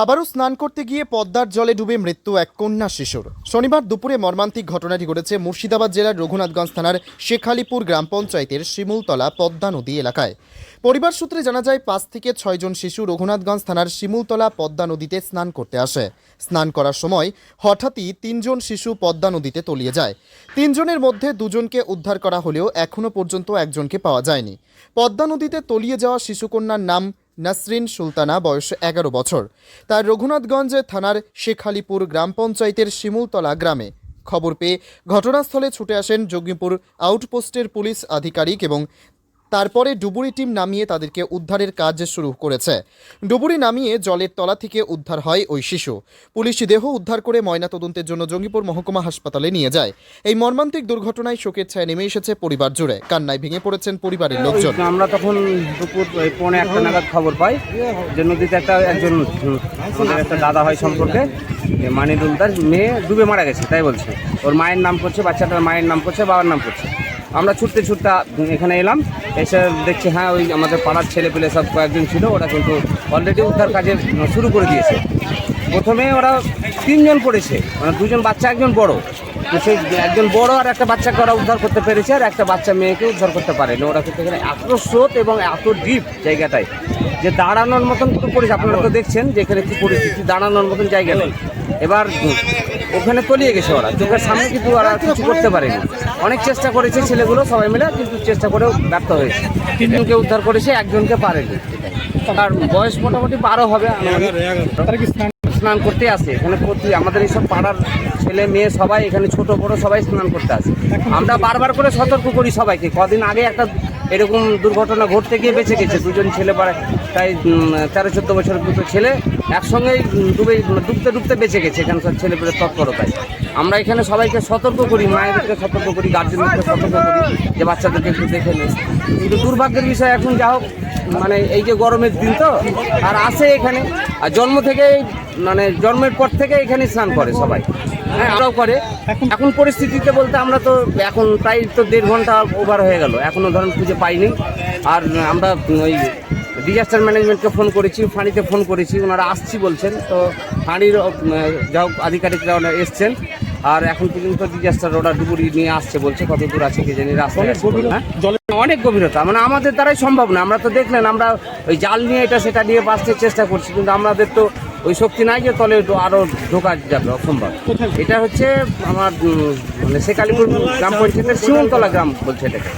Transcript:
আবারও স্নান করতে গিয়ে পদ্মার জলে ডুবে মৃত্যু এক কন্যা শিশুর। শনিবার দুপুরে মর্মান্তিক ঘটনাটি ঘটেছে মুর্শিদাবাদ জেলার রঘুনাথগঞ্জ থানার শেখালিপুর গ্রাম পঞ্চায়েতের শিমুলতলা পদ্মা নদী এলাকায়। পরিবার সূত্রে জানা যায়, পাঁচ থেকে ছয়জন শিশু রঘুনাথগঞ্জ থানার শিমুলতলা পদ্মা নদীতে স্নান করতে আসে। স্নান করার সময় হঠাৎই তিনজন শিশু পদ্মা নদীতে তলিয়ে যায়। তিনজনের মধ্যে দুজনকে উদ্ধার করা হলেও এখনও পর্যন্ত একজনকে পাওয়া যায়নি। পদ্মা নদীতে তলিয়ে যাওয়া শিশুকন্যার নাম নাসরিন সুলতানা, বয়স এগারো বছর। তার রঘুনাথগঞ্জ থানার শেখালিপুর গ্রাম পঞ্চায়েতের শিমুলতলা গ্রামে খবর পেয়ে ঘটনাস্থলে ছুটে আসেন যোগীপুর আউটপোস্টের পুলিশ আধিকারিক এবং তারপরে ডুবুরি টিম নামিয়ে তাদেরকে উদ্ধারের কাজ শুরু করেছে। ডুবুরি নামিয়ে জলের তলা থেকে উদ্ধার হয় ওই শিশু। পুলিশ দেহ উদ্ধার করে ময়নাতদন্তের জন্য জঙ্গিপুর মহকুমা হাসপাতালে নিয়ে যায়। এই মর্মান্তিক দুর্ঘটনায় শোকের ছায়া নেমে এসেছে পরিবার জুড়ে। কান্নায় ভেঙে পড়েছেন পরিবারের লোকজন। আমরা তখন দুপুর পৌনে একটা নাগাদ খবর পাই যে নদীতে একটা একজন একটা দাদা হয় সম্পর্কে, যে মানিদুল তার মেয়ে ডুবে মারা গেছে, তাই বলছে। ওর মায়ের নাম করছে, বাচ্চাটার মায়ের নাম করছে, বাবার নাম করছে। আমরা ছুটতে ছুটতে এখানে এলাম, এসে দেখছি হ্যাঁ ওই আমাদের পাড়ার ছেলে পেলে সব কয়েকজন ছিল, ওরা কিন্তু অলরেডি উদ্ধার কাজে শুরু করে দিয়েছে। প্রথমে ওরা তিনজন পড়েছে মানে দুজন বাচ্চা, একজন বড়। তো সেই একজন বড় আর একটা বাচ্চাকে ওরা উদ্ধার করতে পেরেছে, আর একটা বাচ্চা মেয়েকে উদ্ধার করতে পারেনি। ওরা কিন্তু এখানে এত স্রোত এবং এত ডিপ জায়গাটায়, যে দাঁড়ানোর মতন কোনো পরিস্থিতি, আপনারা তো দেখছেন যে এখানে কি পরিস্থিতি, দাঁড়ানোর মতন জায়গা নেই। এবার ওখানে তলিয়ে গেছে ওরা, চোখের সামনে কিন্তু ওরা কিছু করতে পারেনি। অনেক চেষ্টা করেছে ছেলেগুলো সবাই মিলে কিন্তু চেষ্টা করেও ব্যর্থ হয়েছে। তিনজনকে উদ্ধার করেছে একজনকে পারেনি। তার বয়স মোটামুটি বারো হবে। স্নান করতে আসে এখানে প্রতি আমাদের এইসব পাড়ার ছেলে মেয়ে সবাই এখানে ছোট বড় সবাই স্নান করতে আসে। আমরা বারবার করে সতর্ক করি সবাইকে কদিন আগে একটা এরকম দুর্ঘটনা ঘটতে গিয়ে বেঁচে গেছে। দুজন ছেলে পাড়ায় তাই তেরো চোদ্দ বছরের দুটো ছেলে একসঙ্গেই ডুবে ডুবতে ডুবতে বেঁচে গেছে এখানকার ছেলেপেলের তৎপরতায়। আমরা এখানে সবাইকে সতর্ক করি, মায়েদেরকে সতর্ক করি গার্জেনদেরকে সতর্ক করি, যে বাচ্চাদেরকে একটু দেখে নেই। কিন্তু দুর্ভাগ্যের বিষয় এখন যা হোক মানে এই যে গরমের দিন তো, আর আসে এখানে। আর জন্ম থেকে মানে জন্মের পর থেকে এখানে স্নান করে সবাই। হ্যাঁ আমরাও করে। এখন পরিস্থিতিতে বলতে আমরা তো এখন প্রায় তো দেড় ঘণ্টা ওভার হয়ে গেল। এখনও ধরেন খুঁজে পাইনি। আর আমরা ওই ডিজাস্টার ম্যানেজমেন্টকে ফোন করেছি ফাঁড়িতে ফোন করেছি ওনারা আসছি বলছেন তো ফাঁড়ির যা হোক আধিকারিকরা ওনারা এসছেন আর এখন পর্যন্ত ডিজাস্টার ওরা ডুবুরি নিয়ে আসছে বলছে কত দূর আছে কি জানি রাস্তায় হ্যাঁ? অনেক গভীরতা মানে আমাদের দ্বারাই সম্ভব না আমরা তো দেখলেন আমরা ওই জাল নিয়ে এটা সেটা নিয়ে বাঁচতে চেষ্টা করছি কিন্তু আমাদের তো ওই শক্তি নাই যে তলে একটু আরও ঢোকা যাবে অসম্ভব। এটা হচ্ছে আমার মানে শেখালিপুর গ্রাম পঞ্চায়েতের শিমনতলা গ্রাম বলছে এটাকে।